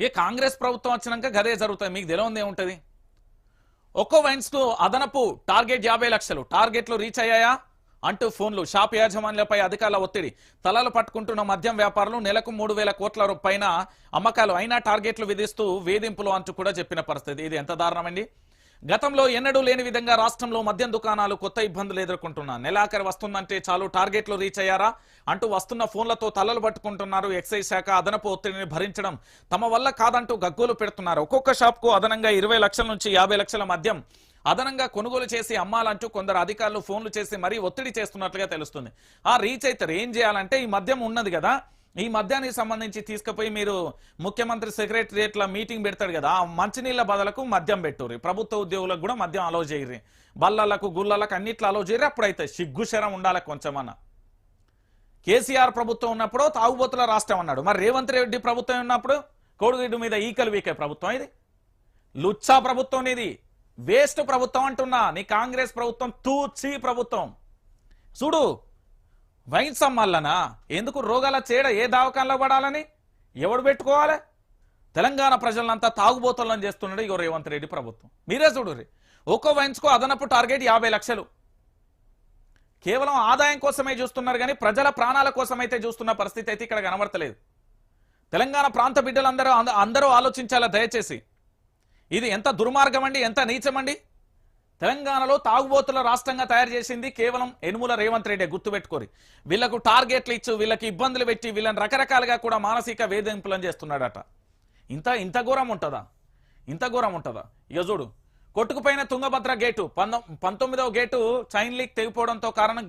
ఏ కాంగ్రెస్ ప్రభుత్వం వచ్చినాక గదే జరుగుతుంది మీకు తెలియంది ఏముంటుంది ఒక్కో వైన్స్కు అదనపు టార్గెట్ యాభై లక్షలు. టార్గెట్లు రీచ్ అయ్యాయా? అంటూ ఫోన్లు. షాప్ యాజమాన్యాలపై అధికారుల ఒత్తిడి. తలలు పట్టుకుంటున్న మద్యం వ్యాపారులు నెలకు మూడు వేల కోట్ల రూ- పైన అమ్మకాలు. అయినా టార్గెట్లు విధిస్తూ వేధింపులు అంటూ కూడా చెప్పిన పరిస్థితి. ఇది ఎంత దారుణమండి? గతంలో ఎన్నడూ లేని విధంగా రాష్ట్రంలో మద్యం దుకాణాలు కొత్త ఇబ్బందులు ఎదుర్కొంటున్నా. నెలాఖరి వస్తుందంటే చాలు టార్గెట్లు రీచ్ అయ్యారా? అంటూ వస్తున్న ఫోన్లతో తలలు పట్టుకుంటున్నారు ఎక్సైజ్ శాఖ అదనపు ఒత్తిడిని భరించడం తమ వల్ల కాదంటూ గగ్గోలు పెడుతున్నారు. ఒక్కొక్క షాప్కు అదనంగా ఇరవై లక్షల నుంచి యాభై లక్షల మద్యం అదనంగా కొనుగోలు చేసి అమ్మాలంటూ కొందరు అధికారులు ఫోన్లు చేసి మరీ ఒత్తిడి చేస్తున్నట్లుగా తెలుస్తుంది. ఆ రీచ్ అయితే ఏం చేయాలంటే ఈ మద్యం ఉన్నది కదా ఈ మద్యానికి సంబంధించి తీసుకుపోయి మీరు ముఖ్యమంత్రి సెక్రటరియట్ల మీటింగ్ పెడతాడు కదా ఆ మంచినీళ్ళ బదులకు మద్యం పెట్టుర్రి. ప్రభుత్వ ఉద్యోగులకు కూడా మద్యం అలో చేయరు బల్లలకు గుల్లలకు అన్నిట్లో అలో చేయరు అప్పుడైతే సిగ్గుశరం ఉండాలి కొంచెమన్నా. కేసీఆర్ ప్రభుత్వం ఉన్నప్పుడు తాగుబోతుల రాష్ట్రం అన్నాడు. మరి రేవంత్ రెడ్డి ప్రభుత్వం ఉన్నప్పుడు కోడిగుడ్డు మీద ఈకలు వీకే ప్రభుత్వం ఇది? లుచ్చా ప్రభుత్వం ఇది. వేస్ట్ ప్రభుత్వం అంటున్నా. నీ కాంగ్రెస్ ప్రభుత్వం తూచి ప్రభుత్వం. చూడు వైన్స్ అమ్మాలనా ఎందుకు రోగాల చేడ ఏ దావకాల్లో పడాలని? ఎవడు పెట్టుకోవాలి? తెలంగాణ ప్రజలంతా తాగుబోతులను చేస్తున్నాడు ఇగో రేవంత్ రెడ్డి ప్రభుత్వం. మీరే చూడు ఒక్కో వైన్స్కు అదనపు టార్గెట్ యాభై లక్షలు. కేవలం ఆదాయం కోసమే చూస్తున్నారు కానీ ప్రజల ప్రాణాల కోసమైతే చూస్తున్న పరిస్థితి అయితే ఇక్కడ కనబడతలేదు. తెలంగాణ ప్రాంత బిడ్డలందరూ అంద- అందరూ ఆలోచించాలా దయచేసి? ఇది ఎంత దుర్మార్గం అండి ఎంత నీచమండి? తెలంగాణలో తాగుబోతుల రాష్ట్రంగా తయారు చేసింది కేవలం ఎనుముల రేవంత్ రెడ్డి గుర్తుపెట్టుకోరి. వీళ్ళకు టార్గెట్లు ఇచ్చు వీళ్ళకి ఇబ్బందులు పెట్టి వీళ్ళని రకరకాలుగా కూడా మానసిక వేధింపులను చేస్తున్నాడట. ఇంత ఇంత ఘోరం ఉంటుందా? ఇంత ఘోరం ఉంటుందా? ఇక చూడు కొట్టుకుపోయిన తుంగభద్ర గేటు పంతొమ్మిదవ గేటు చైన్ లీక్ తెగిపోవడంతో కారణం